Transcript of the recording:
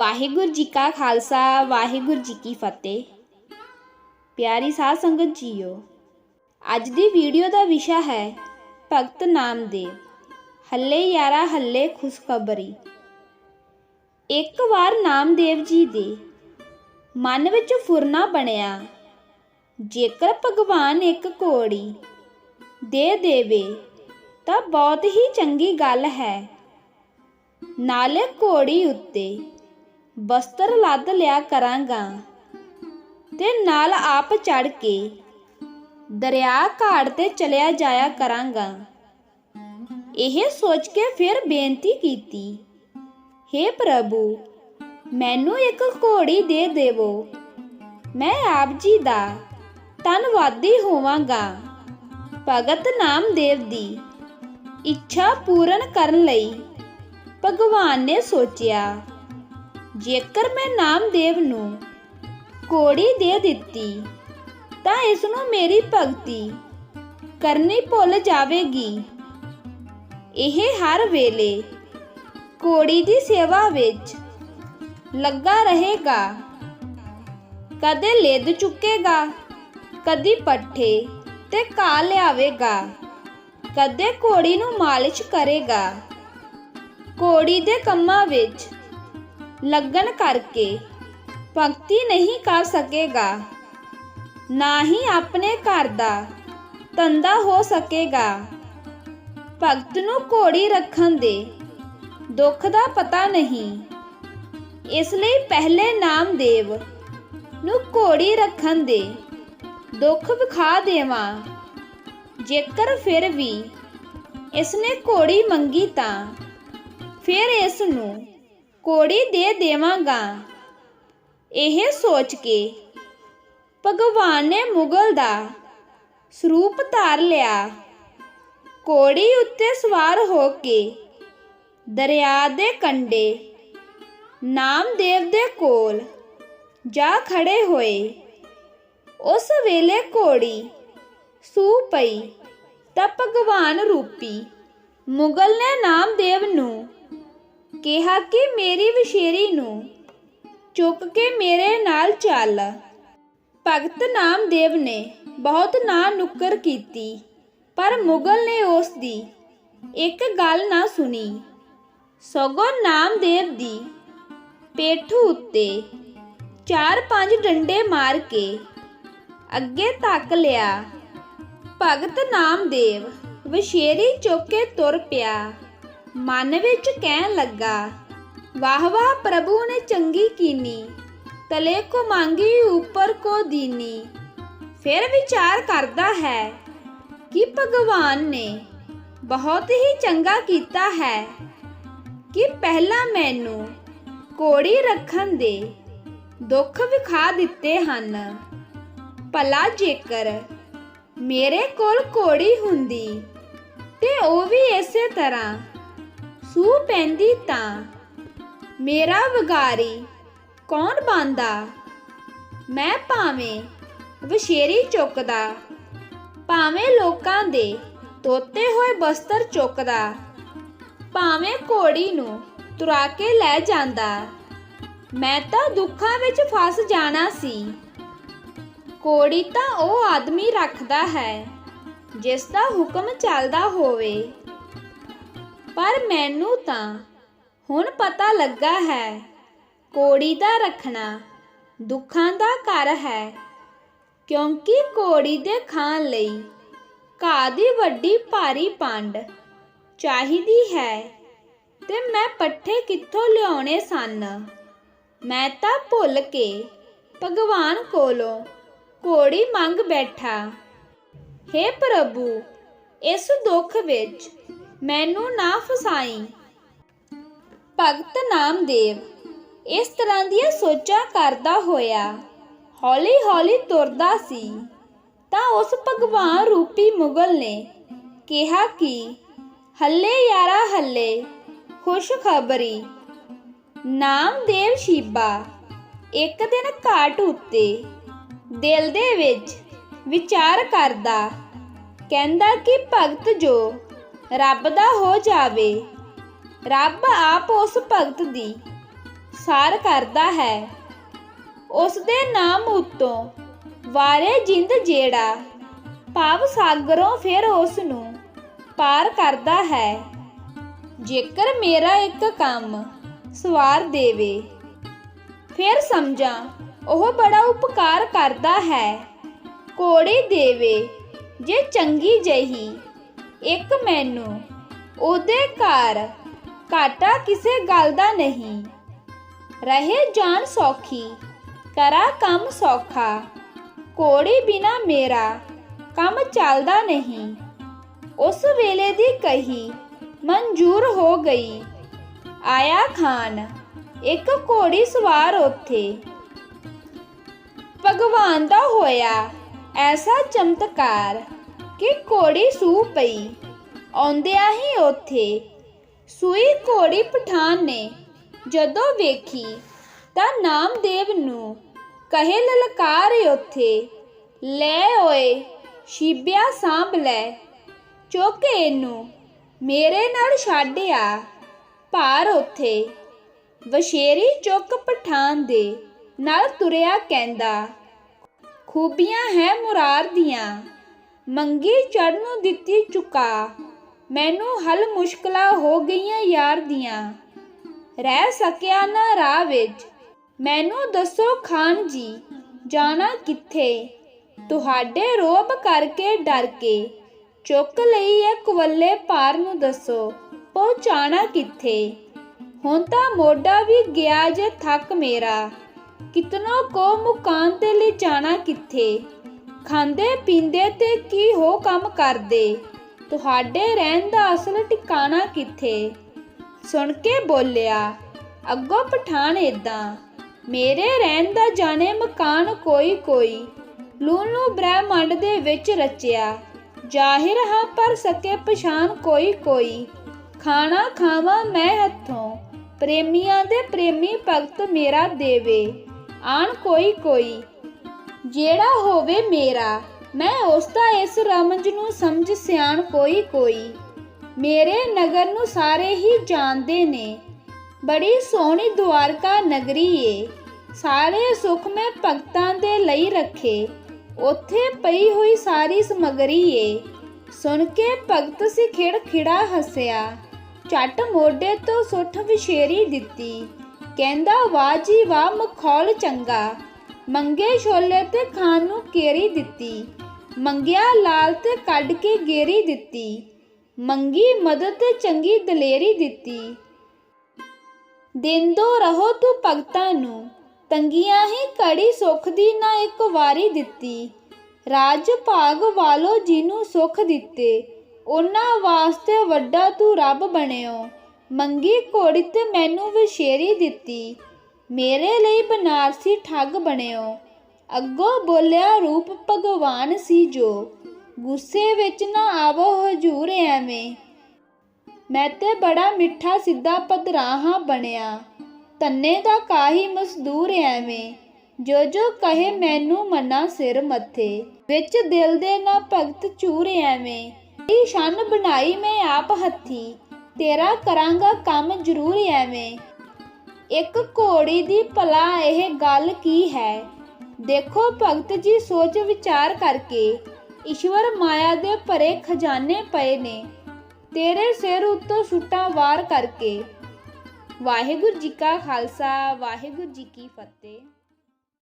ਵਾਹਿਗੁਰੂ ਜੀ ਕਾ ਖਾਲਸਾ, ਵਾਹਿਗੁਰੂ ਜੀ ਕੀ ਫਤਿਹ। ਪਿਆਰੀ ਸਾਧ ਸੰਗਤ ਜੀਓ, ਅੱਜ ਦੀ ਵੀਡੀਓ ਦਾ ਵਿਸ਼ਾ ਹੈ ਭਗਤ ਨਾਮਦੇਵ, ਹੱਲੇ ਯਾਰਾ ਹੱਲੇ ਖੁਸ਼ਖਬਰੀ। ਇੱਕ ਵਾਰ ਨਾਮਦੇਵ ਜੀ ਦੇ ਮਨ ਵਿੱਚ ਫੁਰਨਾ ਬਣਿਆ, ਜੇਕਰ ਭਗਵਾਨ ਇੱਕ ਘੋੜੀ ਦੇ ਦੇਵੇ, ਤਾਂ ਬਹੁਤ ਹੀ ਚੰਗੀ ਗੱਲ ਹੈ। ਨਾਲੇ ਘੋੜੀ ਉੱਤੇ ਬਸਤਰ ਲੱਦ ਲਿਆ ਕਰਾਂਗਾ ਤੇ ਨਾਲ ਆਪ ਚੜ ਕੇ ਦਰਿਆ ਘਾਟ ਤੇ ਚਲਿਆ ਜਾਇਆ ਕਰਾਂਗਾ। ਇਹ ਸੋਚ ਕੇ ਫਿਰ ਬੇਨਤੀ ਕੀਤੀ हे ਪ੍ਰਭੂ, ਮੈਨੂੰ ਇੱਕ ਘੋੜੀ ਦੇ ਦੇਵੋ। ਮੈਂ ਆਪ ਜੀ ਦਾ ਧੰਨਵਾਦੀ ਹੋਵਾਂਗਾ। ਭਗਤ ਨਾਮਦੇਵ ਦੀ ਇੱਛਾ ਪੂਰਨ ਕਰਨ ਲਈ ਭਗਵਾਨ ਨੇ ਸੋਚਿਆ। ਜੇਕਰ ਮੈਂ ਨਾਮਦੇਵ ਨੂੰ ਕੋੜੀ ਦੇ ਦਿੱਤੀ, ਤਾਂ ਇਸ ਨੂੰ ਮੇਰੀ ਭਗਤੀ ਕਰਨੀ ਭੁੱਲ ਜਾਵੇਗੀ। ਇਹ ਹਰ ਵੇਲੇ ਕੋੜੀ ਦੀ ਸੇਵਾ ਵਿੱਚ ਲੱਗਾ ਰਹੇਗਾ। ਕਦੇ ਲਿੱਦ ਚੁੱਕੇਗਾ, ਕਦੀ ਪੱਠੇ ਤੇ ਘਾਹ ਲਿਆਵੇਗਾ, ਕਦੇ ਕੋੜੀ ਨੂੰ ਮਾਲਿਸ਼ ਕਰੇਗਾ। ਕੋੜੀ ਦੇ ਕੰਮਾਂ ਵਿੱਚ ਲੱਗਣ ਕਰਕੇ ਭਗਤੀ ਨਹੀਂ ਕਰ ਸਕੇਗਾ। ਨਾ ਹੀ ਆਪਣੇ ਘਰ ਦਾ ਧੰਦਾ ਹੋ ਸਕੇਗਾ। ਭਗਤ ਨੂੰ ਘੋੜੀ ਰੱਖਣ ਦੇ ਦੁੱਖ ਦਾ ਪਤਾ ਨਹੀਂ। ਇਸ ਲਈ ਪਹਿਲੇ ਨਾਮਦੇਵ ਨੂੰ ਘੋੜੀ ਰੱਖਣ ਦੇ ਦੁੱਖ ਵਿਖਾ ਦੇਵਾਂ। ਜੇਕਰ ਫਿਰ ਵੀ ਇਸ ਨੇ ਘੋੜੀ ਮੰਗੀ ਤਾਂ ਫਿਰ ਇਸ ਨੂੰ ਕੋੜੀ ਦੇ ਦੇਵਾਂਗਾ। ਇਹ ਸੋਚ ਕੇ ਭਗਵਾਨ ਨੇ ਮੁਗਲ ਦਾ ਸਰੂਪ ਧਾਰ ਲਿਆ। ਕੋੜੀ ਉੱਤੇ ਸਵਾਰ ਹੋ ਕੇ ਦਰਿਆ ਦੇ ਕੰਢੇ ਨਾਮਦੇਵ ਦੇ ਕੋਲ ਜਾ ਖੜੇ ਹੋਏ। ਉਸ ਵੇਲੇ ਕੋੜੀ ਸੂ ਪਈ ਤਾਂ ਭਗਵਾਨ ਰੂਪੀ ਮੁਗਲ ਨੇ ਨਾਮਦੇਵ ਨੂੰ ਕਿਹਾ ਕਿ ਮੇਰੀ ਵਿਸ਼ੇਰੀ ਨੂੰ ਚੁੱਕ ਕੇ ਮੇਰੇ ਨਾਲ ਚੱਲ। ਭਗਤ ਨਾਮਦੇਵ ਨੇ ਬਹੁਤ ਨਾ ਨੁੱਕਰ ਕੀਤੀ, ਪਰ ਮੁਗਲ ਨੇ ਉਸ ਦੀ ਇੱਕ ਗੱਲ ਨਾ ਸੁਣੀ। ਸਗੋਂ ਨਾਮਦੇਵ ਦੀ ਪੇਠੂ ਉੱਤੇ ਚਾਰ ਪੰਜ ਡੰਡੇ ਮਾਰ ਕੇ ਅੱਗੇ ਤੱਕ ਲਿਆ। ਭਗਤ ਨਾਮਦੇਵ ਵਿਸ਼ੇਰੀ ਚੁੱਕ ਕੇ ਤੁਰ ਪਿਆ। ਮਨ ਵਿੱਚ ਕਹਿਣ ਲੱਗਾ, ਵਾਹ ਵਾਹ ਪ੍ਰਭੂ ਨੇ ਚੰਗੀ ਕੀਨੀ, ਤਲੇ ਕੋ ਮੰਗੀ, ਉੱਪਰ ਕੋ ਦੀਨੀ। ਫਿਰ ਵਿਚਾਰ ਕਰਦਾ ਹੈ ਕਿ ਭਗਵਾਨ ਨੇ ਬਹੁਤ ਹੀ ਚੰਗਾ ਕੀਤਾ ਹੈ ਕਿ ਪਹਿਲਾਂ ਮੈਨੂੰ ਕੋੜੀ ਰੱਖਣ ਦੇ ਦੁੱਖ ਵਿਖਾ ਦਿੱਤੇ ਹਨ। ਭਲਾ ਜੇਕਰ ਮੇਰੇ ਕੋਲ ਕੋੜੀ ਹੁੰਦੀ ਤੇ ਉਹ ਵੀ ਇਸੇ ਤਰ੍ਹਾਂ ਸੂ ਪੈਂਦੀ ਤਾਂ। ਮੇਰਾ ਵਗਾਰੀ ਕੌਣ ਬੰਦਾ ਮੈਂ ਭਾਵੇਂ ਵਿਸ਼ੇਰੀ ਚੁੱਕਦਾ, ਭਾਵੇਂ ਲੋਕਾਂ ਦੇ ਤੋਤੇ ਹੋਏ ਬਸਤਰ ਚੁੱਕਦਾ, ਭਾਵੇਂ ਘੋੜੀ ਨੂੰ ਤੁਰਾ ਕੇ ਲੈ ਜਾਂਦਾ। ਮੈਂ ਤਾਂ ਦੁੱਖਾਂ ਵਿੱਚ ਫਸ ਜਾਣਾ ਸੀ। ਕੋੜੀ ਤਾਂ ਉਹ ਆਦਮੀ ਰੱਖਦਾ ਹੈ, ਜਿਸ ਦਾ ਹੁਕਮ ਚੱਲਦਾ ਹੋਵੇ। ਪਰ ਮੈਨੂੰ ਤਾਂ ਹੁਣ ਪਤਾ ਲੱਗਾ ਹੈ, ਕੋੜੀ ਦਾ ਰੱਖਣਾ ਦੁੱਖਾਂ ਦਾ ਘਰ ਹੈ। ਕਿਉਂਕਿ ਕੋੜੀ ਦੇ ਖਾਣ ਲਈ ਘਾਹ ਦੀ ਵੱਡੀ ਭਾਰੀ ਪੰਡ ਚਾਹੀਦੀ ਹੈ ਤੇ ਮੈਂ ਪੱਠੇ ਕਿੱਥੋਂ ਲਿਆਉਣੇ ਸਨ? ਮੈਂ ਤਾਂ ਭੁੱਲ ਕੇ ਭਗਵਾਨ ਕੋਲੋਂ ਕੋੜੀ ਮੰਗ ਬੈਠਾ। हे ਪ੍ਰਭੂ, ਇਸ ਦੁੱਖ ਵਿੱਚ ਮੈਨੂੰ ਨਾ ਫਸਾਈ। ਭਗਤ ਨਾਮਦੇਵ, ਇਸ ਤਰ੍ਹਾਂ ਦੀਆਂ ਸੋਚਾਂ ਕਰਦਾ ਹੋਇਆ, ਹੌਲੀ-ਹੌਲੀ ਤੁਰਦਾ ਸੀ। ਤਾਂ ਉਸ ਭਗਵਾਨ ਰੂਪੀ ਮੁਗਲ ਨੇ ਕਿਹਾ ਕਿ, ਹੱਲੇ ਯਾਰਾ ਹੱਲੇ, ਖੁਸ਼ਖਬਰੀ, ਨਾਮਦੇਵ ਸ਼ੀਬਾ, ਇੱਕ ਦਿਨ ਘਾਟ ਉੱਤੇ, ਦਿਲ ਦੇ ਵਿੱਚ ਵਿਚਾਰ ਕਰਦਾ, ਕਹਿੰਦਾ ਕਿ ਭਗਤ ਜੋ ਰੱਬ ਦਾ ਹੋ ਜਾਵੇ। ਰੱਬ ਆਪ ਉਸ ਭਗਤ ਦੀ ਸਾਰ ਕਰਦਾ ਹੈ। ਉਸ ਦੇ ਨਾਮ ਉਤੋਂ ਵਾਰੇ ਜਿੰਦ ਜਿਹੜਾ ਭਾਵ ਸਾਗਰੋਂ ਫਿਰ ਉਸ ਨੂੰ ਪਾਰ ਕਰਦਾ ਹੈ। ਜੇਕਰ ਮੇਰਾ ਇੱਕ ਕੰਮ ਸਵਾਰ ਦੇਵੇ, ਫਿਰ ਸਮਝਾਂ ਉਹ ਬੜਾ ਉਪਕਾਰ ਕਰਦਾ ਹੈ। ਕੋੜੀ ਦੇਵੇ ਜੇ ਚੰਗੀ ਜਹੀ ਇੱਕ ਮੈਨੂੰ, ਉਹਦੇ ਘਰ ਘਾਟਾ ਕਿਸੇ ਗੱਲ ਦਾ ਨਹੀਂ। ਰਹੇ ਜਾਨ ਸੌਖੀ, ਕਰਾ ਕੰਮ ਸੌਖਾ, ਕੋੜੀ ਬਿਨਾ ਮੇਰਾ ਕੰਮ ਚੱਲਦਾ ਨਹੀਂ। ਉਸ ਵੇਲੇ ਦੀ ਕਹੀ ਮਨਜ਼ੂਰ ਹੋ ਗਈ, ਆਇਆ ਖਾਨ, ਇੱਕ ਘੋੜੀ ਸਵਾਰ ਉੱਥੇ। ਭਗਵਾਨ ਦਾ ਹੋਇਆ ਐਸਾ ਚਮਤਕਾਰ। ਕਿ ਘੋੜੀ ਸੂ ਪਈ। ਆਉਂਦਿਆਂ ਹੀ ਉੱਥੇ ਸੂਈ ਘੋੜੀ ਪਠਾਨ ਨੇ ਜਦੋਂ ਵੇਖੀ ਤਾਂ ਨਾਮਦੇਵ ਨੂੰ ਕਹੇ ਲਲਕਾਰ ਉੱਥੇ, ਲੈ ਓਏ, ਸ਼ੀਬਿਆ ਸਾਂਭ ਲੈ, ਚੁੱਕ ਇਹਨੂੰ ਮੇਰੇ ਨਾਲ ਛੱਡਿਆ ਭਾਰ ਉੱਥੇ। ਵਸ਼ੇਰੀ ਚੁੱਕ ਪਠਾਨ ਦੇ ਨਾਲ ਤੁਰਿਆ ਕਹਿੰਦਾ, ਖੂਬੀਆਂ ਹੈ ਮੁਰਾਰ ਦੀਆਂ। ਮੰਗੀ ਚੜ ਨੂੰ ਦਿੱਤੀ ਚੁਕਾ। ਮੈਨੂੰ ਹਲ ਮੁਸ਼ਕਲਾਂ ਹੋ ਗਈਆਂ ਯਾਰ ਦੀਆਂ। ਰਹਿ ਸਕਿਆ ਨਾ ਰਾਹ ਵਿੱਚ। ਮੈਨੂੰ ਦੱਸੋ ਖਾਨ ਜੀ, ਜਾਣਾ ਕਿੱਥੇ? ਤੁਹਾਡੇ ਰੋਬ ਕਰਕੇ ਡਰ ਕੇ। ਚੁੱਕ ਲਈ ਇਹ ਕੁਵੱਲੇ ਪਾਰ ਨੂੰ ਦੱਸੋ ਪਹੁੰਚਾਣਾ ਕਿੱਥੇ? ਹੁਣ ਤਾਂ ਮੋਢਾ ਵੀ ਗਿਆ ਜੇ ਥੱਕ ਮੇਰਾ। ਕਿਤਨੋ ਕੋ ਮੁਕਾਨ ਤੇ ਲੈ ਜਾਣਾ ਕਿੱਥੇ? ਖਾਂਦੇ ਪੀਂਦੇ ਤੇ ਕੀ ਹੋ ਕੰਮ ਕਰਦੇ? ਤੁਹਾਡੇ ਰਹਿਣ ਦਾ ਅਸਲ ਟਿਕਾਣਾ ਕਿੱਥੇ? ਸੁਣ ਕੇ ਬੋਲਿਆ, ਅੱਗੋਂ ਪਠਾਨ ਏਦਾਂ। ਮੇਰੇ ਰਹਿਣ ਦਾ ਜਾਣੇ ਮਕਾਨ ਕੋਈ ਕੋਈ। ਲੂਲੂ ਬ੍ਰਹਿਮੰਡ ਦੇ ਵਿੱਚ ਰਚਿਆ। ਜ਼ਾਹਿਰ ਹਾਂ ਪਰ ਸਕੇ ਪਛਾਨ ਕੋਈ ਕੋਈ। ਖਾਣਾ ਖਾਵਾਂ ਮੈਂ ਹੱਥੋਂ। ਪ੍ਰੇਮੀਆਂ ਦੇ ਪ੍ਰੇਮੀ ਭਗਤ ਮੇਰਾ ਦੇਵੇ। ਆਣ ਕੋਈ ਕੋਈ। ਜਿਹੜਾ ਹੋਵੇ ਮੇਰਾ, ਮੈਂ ਉਸ ਦਾ ਇਸ ਰਮਜ ਨੂੰ ਸਮਝ ਸਿਆਣ ਕੋਈ ਕੋਈ। ਮੇਰੇ ਨਗਰ ਨੂੰ ਸਾਰੇ ਹੀ ਜਾਣਦੇ ਨੇ। ਬੜੀ ਸੋਹਣੀ ਦੁਆਰਕਾ ਨਗਰੀ ਏ। ਸਾਰੇ ਸੁੱਖ ਮੈਂ ਭਗਤਾਂ ਦੇ ਲਈ ਰੱਖੇ। ਉੱਥੇ ਪਈ ਹੋਈ ਸਾਰੀ ਸਮਗਰੀ ਏ। ਸੁਣ ਕੇ ਭਗਤ ਸੀ ਖਿੜਾ ਹੱਸਿਆ। ਝੱਟ ਮੋਢੇ ਤੋਂ ਸੁੱਠ ਵਿਸ਼ੇਰੀ ਦਿੱਤੀ। ਕਹਿੰਦਾ, ਵਾਹ ਜੀ ਵਾਹ, ਮਖੌਲ ਚੰਗਾ। ਮੰਗੇ ਛੋਲੇ ਤੇ ਖਾਣ ਨੂੰ ਕੇਰੀ ਦਿੱਤੀ। ਮੰਗਿਆ ਲਾਲ ਤੇ ਕੱਢ ਕੇ ਗੇਰੀ ਦਿੱਤੀ। ਮੰਗੀ ਮਦਦ ਤੇ ਚੰਗੀ ਦਲੇਰੀ ਦਿੱਤੀ। ਦਿੰਦੋ ਰਹੋ ਤੂੰ ਭਗਤਾਂ ਨੂੰ। ਤੰਗੀਆਂ ਹੀ ਕੜੀ ਸੁੱਖ ਦੀ ਨਾ ਇੱਕ ਵਾਰੀ ਦਿੱਤੀ। ਰਾਜ ਭਾਗ ਵਾਲੋ ਜਿਹਨੂੰ ਸੁੱਖ ਦਿੱਤੇ। ਉਹਨਾਂ ਵਾਸਤੇ ਵੱਡਾ ਤੂੰ ਰੱਬ ਬਣਿਓ। ਮੰਗੀ ਘੋੜੀ ਤੇ ਮੈਨੂੰ ਵਿਸ਼ੇਰੀ ਦਿੱਤੀ। ਮੇਰੇ ਲਈ ਬਨਾਰਸੀ ਠੱਗ ਬਣਿਓ। ਅੱਗੋਂ ਬੋਲਿਆ ਰੂਪ ਭਗਵਾਨ ਸੀ ਜੋ। ਗੁੱਸੇ ਵਿੱਚ ਨਾ ਆਵੋ ਹਜੂਰ ਐਵੇਂ। ਮੈਂ ਤੇ ਬੜਾ ਮਿੱਠਾ ਸਿੱਧਾ ਪਧਰਾਹਾਂ ਬਣਿਆ। ਤੰਨੇ ਦਾ ਕਾਹੀ ਮਸਦੂਰ ਐਵੇਂ। ਜੋ ਜੋ ਕਹੇ ਮੈਨੂੰ ਮਨਾ ਸਿਰ ਮੱਥੇ। ਵਿੱਚ ਦਿਲ ਦੇ ਨਾ ਭਗਤ ਚੂਰ ਐਵੇਂ। ਇਹ ਸ਼ਨ ਬਣਾਈ ਮੈਂ ਆਪ ਹੱਥੀ। ਤੇਰਾ ਕਰਾਂਗਾ ਕੰਮ ਜ਼ਰੂਰ ਐਵੇਂ। ਇੱਕ ਘੋੜੀ ਦੀ ਭਲਾ ਇਹ ਗੱਲ ਕੀ ਹੈ? ਦੇਖੋ ਭਗਤ ਜੀ ਸੋਚ ਵਿਚਾਰ ਕਰਕੇ। ਈਸ਼ਵਰ ਮਾਇਆ ਦੇ ਭਰੇ ਖਜ਼ਾਨੇ ਪਏ ਨੇ। ਤੇਰੇ ਸਿਰ ਉੱਤੋਂ ਸੁੱਟਾਂ ਵਾਰ ਕਰਕੇ। ਵਾਹਿਗੁਰੂ ਜੀ ਕਾ ਖਾਲਸਾ, ਵਾਹਿਗੁਰੂ ਜੀ ਕੀ ਫਤਿਹ।